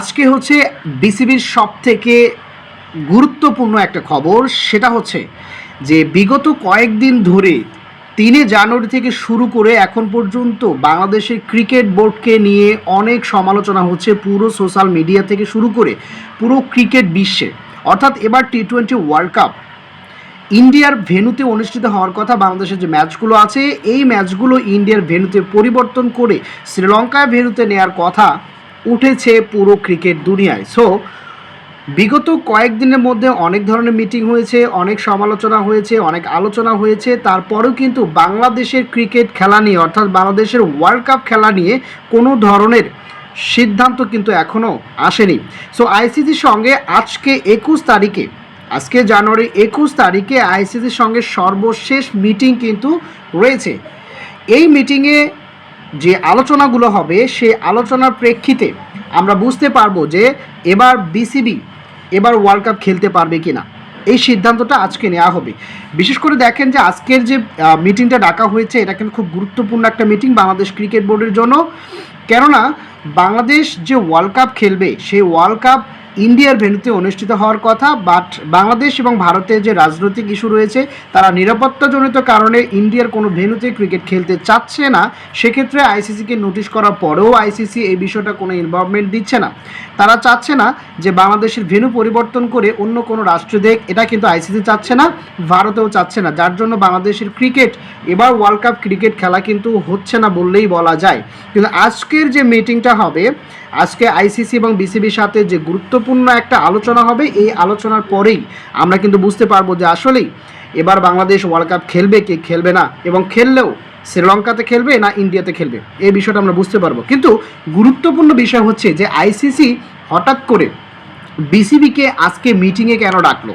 আজকে হচ্ছে বিসিবির সব থেকে গুরুত্বপূর্ণ একটা খবর, সেটা হচ্ছে যে বিগত কয়েকদিন ধরে তিনে জানুয়ারি থেকে শুরু করে এখন পর্যন্ত বাংলাদেশের ক্রিকেট বোর্ডকে নিয়ে অনেক সমালোচনা হচ্ছে পুরো সোশ্যাল মিডিয়া থেকে শুরু করে পুরো ক্রিকেট বিশ্বে। অর্থাৎ এবার টি টোয়েন্টি ওয়ার্ল্ড কাপ ইন্ডিয়ার ভেন্যুতে অনুষ্ঠিত হওয়ার কথা বাংলাদেশের যে ম্যাচগুলো আছে, এই ম্যাচগুলো ইন্ডিয়ার ভেন্যুতে পরিবর্তন করে শ্রীলঙ্কায় ভেন্যুতে নেওয়ার কথা উঠেছে পুরো ক্রিকেট দুনিয়ায়। সো বিগত কয়েকদিনের মধ্যে অনেক ধরনের মিটিং হয়েছে, অনেক সমালোচনা হয়েছে, অনেক আলোচনা হয়েছে। তারপরেও কিন্তু বাংলাদেশের ক্রিকেট খেলা নিয়ে, অর্থাৎ বাংলাদেশের ওয়ার্ল্ড কাপ খেলা নিয়ে কোনো ধরনের সিদ্ধান্ত কিন্তু এখনও আসেনি। সো আইসিসির সঙ্গে আজকে একুশ তারিখে, আজকে জানুয়ারি একুশ তারিখে আইসিসির সঙ্গে সর্বশেষ মিটিং কিন্তু রয়েছে। এই মিটিংয়ে যে আলোচনাগুলো হবে, সেই আলোচনার প্রেক্ষিতে আমরা বুঝতে পারব যে এবার বিসিবি এবার ওয়ার্ল্ড কাপ খেলতে পারবে কি না এই সিদ্ধান্তটা আজকে নেওয়া হবে। বিশেষ করে দেখেন যে আজকের যে মিটিংটা ডাকা হয়েছে, এটা কিন্তু খুব গুরুত্বপূর্ণ একটা মিটিং বাংলাদেশ ক্রিকেট বোর্ডের জন্য। কেননা, বাংলাদেশ যে ওয়ার্ল্ড কাপ খেলবে, সেই ওয়ার্ল্ড কাপ ইন্ডিয়ার ভেন্যুতে অনুষ্ঠিত হওয়ার কথা বাট বাংলাদেশ এবং ভারতের যে রাজনৈতিক ইস্যু রয়েছে, তারা নিরাপত্তাজনিত কারণে ইন্ডিয়ার কোনো ভেন্যুতে ক্রিকেট খেলতে চাচ্ছে না। সেক্ষেত্রে আইসিসিকে নোটিশ করার পরেও আইসিসি এই বিষয়টা কোনো ইনভলভমেন্ট দিচ্ছে না। তারা চাচ্ছে না যে বাংলাদেশের ভেন্যু পরিবর্তন করে অন্য কোনো রাষ্ট্র দেখ, এটা কিন্তু আইসিসি চাচ্ছে না, ভারতেও চাচ্ছে না। যার জন্য বাংলাদেশের ক্রিকেট এবার ওয়ার্ল্ড কাপ ক্রিকেট খেলা কিন্তু হচ্ছে না বললেই বলা যায়। কিন্তু আজকের যে মিটিংটা হবে, আজকে আইসিসি এবং বিসিবির সাথে যে গুরুত্বপূর্ণ একটা আলোচনা হবে। এই আলোচনার পরেই আমরা কিন্তু বুঝতে পারব যে আসলেই এবার বাংলাদেশ ওয়ার্ল্ড কাপ খেলবে, কে খেলবে না? এবং খেললেও শ্রীলঙ্কাতে খেলবে না ইন্ডিয়াতে খেলবে? এই বিষয়টা আমরা বুঝতে পারব। কিন্তু গুরুত্বপূর্ণ বিষয় হচ্ছে যে আইসিসি হঠাৎ করে বিসিবিকে আজকে মিটিংয়ে কেন ডাকলো?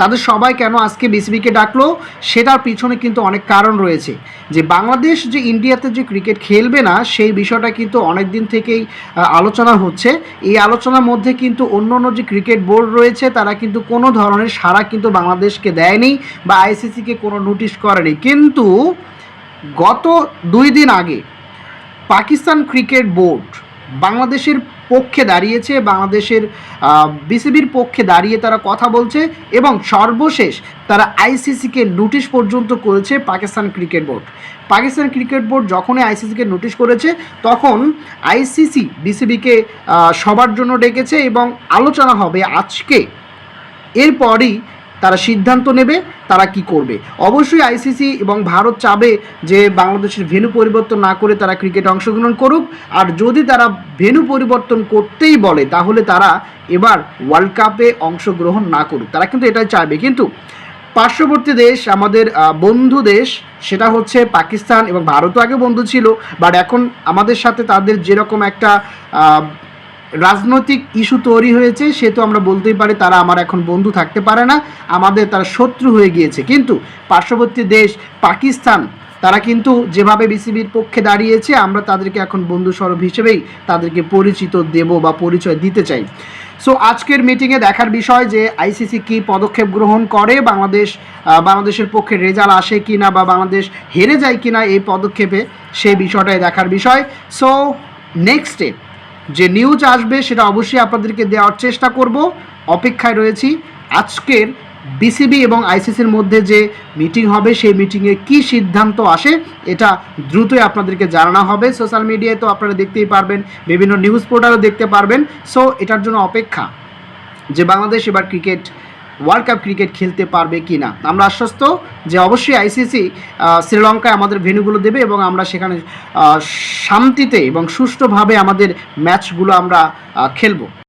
তাদের সবাই কেন আজকে বিসিবিকে ডাকলো? সেটার পিছনে কিন্তু অনেক কারণ রয়েছে। যে বাংলাদেশ যে ইন্ডিয়াতে যে ক্রিকেট খেলবে না, সেই বিষয়টা কিন্তু অনেক দিন থেকেই আলোচনা হচ্ছে। এই আলোচনার মধ্যে কিন্তু অন্য অন্য যে ক্রিকেট বোর্ড রয়েছে, তারা কিন্তু কোনো ধরনের সাড়া কিন্তু বাংলাদেশকে দেয়নি বা আইসিসিকে কোনো নোটিশ করেনি। কিন্তু গত দুই দিন আগে পাকিস্তান ক্রিকেট বোর্ড বাংলাদেশের পক্ষে দাঁড়িয়েছে, বাংলাদেশের বিসিবির পক্ষে দাঁড়িয়ে তারা কথা বলছে এবং সর্বশেষ তারা আইসিসিকে নোটিশ পর্যন্ত করেছে Pakistan cricket board. Pakistan cricket board যখনই আইসিসিকে নোটিশ করেছে, তখন আইসিসি বিসিবিকে সবার জন্য ডেকেছে এবং আলোচনা হবে আজকে। এরপরই তারা সিদ্ধান্ত নেবে, তারা কি করবে? অবশ্যই আইসিসি এবং ভারত চাবে যে বাংলাদেশের ভেন্যু পরিবর্তন না করে তারা ক্রিকেটে অংশগ্রহণ করুক। আর যদি তারা ভেন্যু পরিবর্তন করতেই বলে, তাহলে তারা এবার ওয়ার্ল্ড কাপে অংশগ্রহণ না করুক। তারা কিন্তু এটাই চাইবে। কিন্তু পার্শ্ববর্তী দেশ, আমাদের বন্ধু দেশ, সেটা হচ্ছে পাকিস্তান এবং ভারতও আগে বন্ধু ছিল। বাট এখন আমাদের সাথে তাদের যেরকম একটা রাজনৈতিক ইস্যু তৈরি হয়েছে, সে তো আমরা বলতেই পারি তারা আমার এখন বন্ধু থাকতে পারে না, আমাদের তারা শত্রু হয়ে গিয়েছে। কিন্তু পার্শ্ববর্তী দেশ পাকিস্তান, তারা কিন্তু যেভাবে বিসিবির পক্ষে দাঁড়িয়েছে, আমরা তাদেরকে এখন বন্ধু স্বরূপ হিসেবেই তাদেরকে পরিচিত দেব বা পরিচয় দিতে চাই। সো আজকের মিটিংয়ে দেখার বিষয় যে আইসিসি কি পদক্ষেপ গ্রহণ করে, বাংলাদেশ বাংলাদেশের পক্ষে রেজাল্ট আসে কি না বা বাংলাদেশ হেরে যায় কি না এই পদক্ষেপে সেই বিষয়টাই দেখার বিষয়। সো নেক্সট ডে যে নিউজ আসবে সেটা অবশ্যই আপনাদেরকে দেওয়ার চেষ্টা করব। অপেক্ষায় রয়েছি আজকের বিসিবি এবং আইসিসির মধ্যে যে মিটিং হবে, সেই মিটিংয়ে কি সিদ্ধান্ত আসে, এটা দ্রুতই আপনাদেরকে জানানো হবে। সোশ্যাল মিডিয়ায় তো আপনারা দেখতেই পারবেন, বিভিন্ন নিউজ পোর্টালও দেখতে পারবেন। সো এটার জন্য অপেক্ষা যে বাংলাদেশ এবার ক্রিকেট ওয়ার্ল্ড কাপ ক্রিকেট খেলতে পারবে কি না আমরা আশ্বস্ত যে অবশ্যই আইসিসি শ্রীলঙ্কায় আমাদের ভেনুগুলো দেবে এবং আমরা সেখানে শান্তিতে এবং সুষ্ঠুভাবে আমাদের ম্যাচগুলো আমরা খেলব।